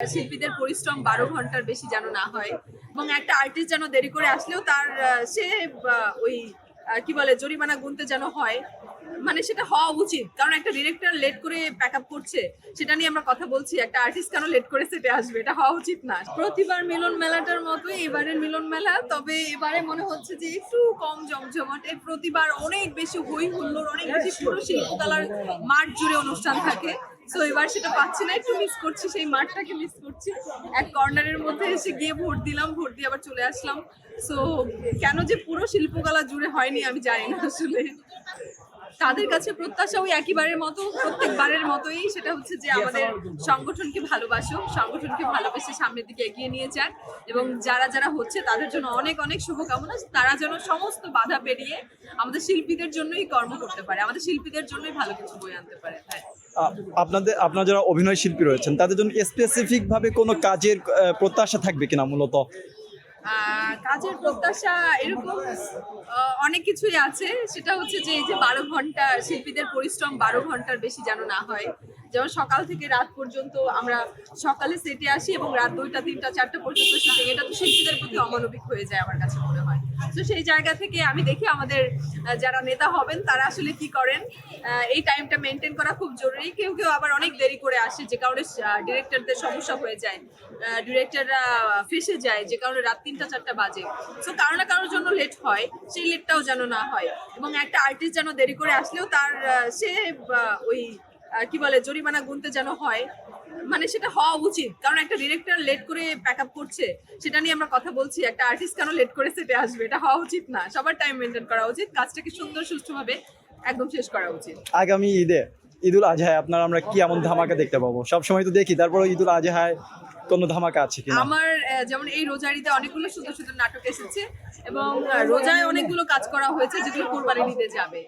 শিল্পীদের পরিশ্রম বারো ঘণ্টার বেশি যেন না হয় এবং একটা আর্টিস্ট যেন দেরি করে আসলেও তার সে ওই কি বলে, জরিমানা গুনতে যেন হয়। মানে সেটা হওয়া উচিত। কারণ একটা ডিরেক্টর লেট করে প্যাক আপ করছে সেটা নিয়ে আমরা কথা বলছি। একটা আর্টিস্ট কেন লেট করে সেটে আসবে? এটা হওয়া উচিত না। প্রতিবার মিলন মেলাটার মতো এবারের মিলন মেলা তবে এবারে মনে হচ্ছে যে একটু কম জমজমাটে। প্রতিবার অনেক বেশি হই হুল্লোড় অনেক বেশি পুরো শিল্পকলার মাঠ জুড়ে অনুষ্ঠান থাকে। সো এবার সেটা পাচ্ছি না একটু মিস করছি সেই মাঠটাকে মিস করছি। এক কর্নারের মধ্যে এসে গিয়ে ভোট দিলাম ভোট দিয়ে আবার চলে আসলাম। সো কেন যে পুরো শিল্পকলা জুড়ে হয়নি আমি জানি না আসলে। তাদের কাছে প্রত্যাশা ওই একইবারের মতো প্রত্যেকবারের মতোই। সেটা হচ্ছে যে আমাদের সংগঠনকে ভালোবাসো সংগঠনকে ভালোবেসে সামনের দিকে এগিয়ে নিয়ে যান এবং যারা যারা হচ্ছে তাদের জন্য অনেক অনেক শুভকামনা। তারা যেন সমস্ত বাধা পেরিয়ে আমাদের শিল্পীদের জন্যই কর্ম করতে পারে আমাদের শিল্পীদের জন্যই ভালো কিছু বই আনতে পারে। হ্যাঁ। আপনাদের আপনার যারা অভিনয় শিল্পী রয়েছেন তাদের জন্য স্পেসিফিকভাবে কোনো কাজের প্রত্যাশা থাকবে কিনা মূলত? কাজের প্রত্যাশা এরকম অনেক কিছুই আছে। সেটা হচ্ছে যে এই যে বারো ঘণ্টা শিল্পীদের পরিশ্রম বারো ঘণ্টার বেশি যেন না হয়। যেমন সকাল থেকে রাত পর্যন্ত আমরা সকালে সেটে আসি এবং রাত দুইটা, তিনটা, চারটা পর্যন্ত শুটিং এটা তো শিল্পীদের প্রতি অমানবিক হয়ে যায় আমার কাছে মনে হয়। তো সেই জায়গা থেকে আমি দেখি আমাদের যারা নেতা হবেন, তারা আসলে কি করেন? এই টাইমটা মেনটেন করা খুব জরুরি। কেউ কেউ আবার অনেক দেরি করে আসে, যে কারণে ডিরেক্টরদের সমস্যা হয়ে যায়। ডিরেক্টররা ফেসে যায়, যে কারণে রাত তিনটা, চারটা বাজে। সো কারও না কারোর জন্য লেট হয়, সেই লেটটাও যেন না হয়। এবং একটা আর্টিস্ট যেন দেরি করে আসলেও তার সে ওই কি বলে, জরিমানা গুনতে যেন হয় মানে সেটা হওয়া উচিত। কারণ একটা ডিরেক্টর লেট করে প্যাক আপ করছে, সেটা নিয়ে আমরা কথা বলছি। একটা আর্টিস্ট কেন লেট করে সেটে আসবে? এটা হওয়া উচিত না। সবার টাইম মেনটেন করা উচিত। কাজটাকে সুন্দর, সুষ্ঠুভাবে একদম শেষ করা উচিত। আগামী ঈদে, ঈদুল আজহায়, আপনার আমরা কি এমন ধামাকা দেখতে পাবো? সবসময় তো দেখি তারপরে ঈদুল আজহায় কোনো ধামাকা আছে কিনা? আমার যেমন এই রোজারিতে অনেকগুলো সুন্দর সুন্দর নাটক এসেছে এবং রোজায় অনেকগুলো কাজ করা হয়েছে যেগুলো কোরবানি নিতে যাবে।